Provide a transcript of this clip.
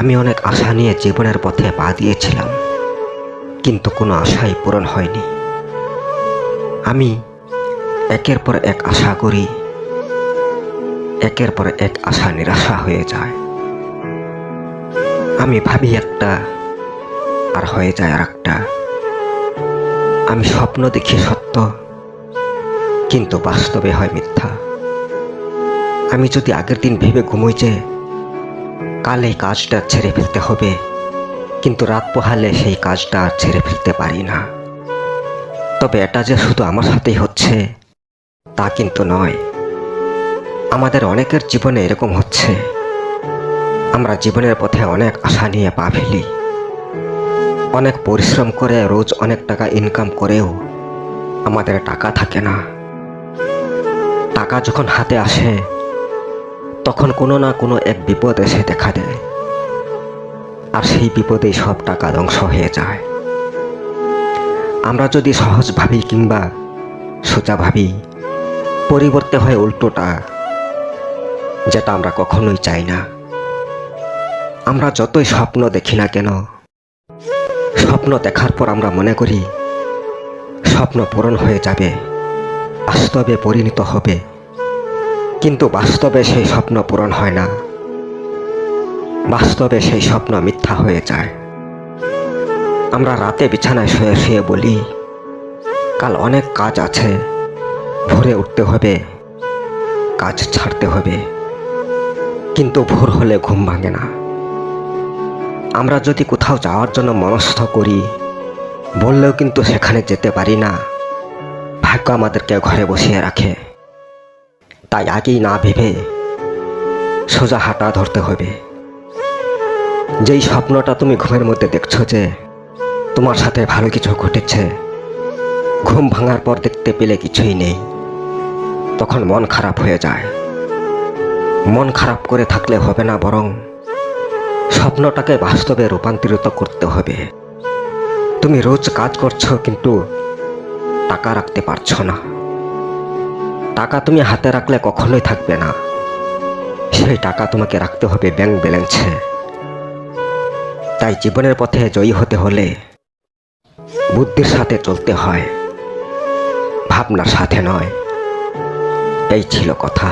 আমি অনেক আশা নিয়ে জীবনের পথে পা দিয়েছিলাম, কিন্তু কোনো আশাই পূরণ হয়নি। আমি একের পর এক আশা করি, একের পর এক আশা নিরাশা হয়ে যায়। আমি ভাবি একটা, আর হয়ে যায় আর একটা আমি স্বপ্ন দেখি সত্য, কিন্তু বাস্তবে হয় মিথ্যা। আমি যদি আগের দিন ভেবে ঘুমোই যে কাল এই কাজটা ছেড়ে ফেলতে হবে। কিন্তু রাত পোহালে সেই কাজটা আর ছেড়ে ফেলতে পারি না। তবে এটা যে শুধু আমার সাথেই হচ্ছে, তা কিন্তু নয়। আমাদের অনেকের জীবনে এরকম হচ্ছে। আমরা জীবনের পথে অনেক আশা নিয়ে পা ফেলি। অনেক পরিশ্রম করে রোজ অনেক টাকা ইনকাম করেও আমাদের টাকা থাকে না। টাকা যখন হাতে আসে তখন কোনো না কোনো এক বিপদ এসে দেখা দেয়। আর সেই বিপদেই সব টাকা ধ্বংস হয়ে যায়। আমরা যদি সহজ ভাবি কিংবা সোজা ভাবি, পরিবর্তে হয় উল্টোটা, যেটা আমরা কখনোই চাই না। আমরা যতই স্বপ্ন দেখি না কেন, স্বপ্ন দেখার পর আমরা মনে করি, স্বপ্ন পূরণ হয়ে যাবে, বাস্তবে পরিণত হবে। কিন্তু বাস্তবে সেই স্বপ্ন পূরণ হয় না। বাস্তবে সেই স্বপ্ন মিথ্যা হয়ে যায়। আমরা রাতে বিছানায় শুয়ে শুয়ে বলি, কাল অনেক কাজ আছে। ভোরে উঠতে হবে, কাজ ছাড়তে হবে। কিন্তু ভোর হলে ঘুম ভাঙে না। আমরা যদি কোথাও যাওয়ার জন্য মনস্থ করি, বললেও কিন্তু সেখানে যেতে পারি না। ভাগ্য আমাদেরকে ঘরে বসিয়ে রাখে। তাই আগেই না ভেবে সোজা হাঁটা ধরতে হবে। যেই স্বপ্নটা তুমি ঘুমের মধ্যে দেখছ যে তোমার সাথে ভালো কিছু ঘটেছে, ঘুম ভাঙার পর দেখতে পেলে কিছুই নেই। তখন মন খারাপ হয়ে যায়। মন খারাপ করে থাকলে হবে না, বরং স্বপ্নটাকে বাস্তবে রূপান্তরিত করতে হবে। তুমি রোজ কাজ করছ কিন্তু টাকা রাখতে পারছ না। টাকা তুমি হাতে রাখলে কখনোই থাকবে না। সেই টাকা তোমাকে রাখতে হবে ব্যাংক ব্যালেন্সে। তাই জীবনের পথে জয়ী হতে হলে বুদ্ধির সাথে চলতে হয়, ভাবনার সাথে নয়। এই ছিল কথা।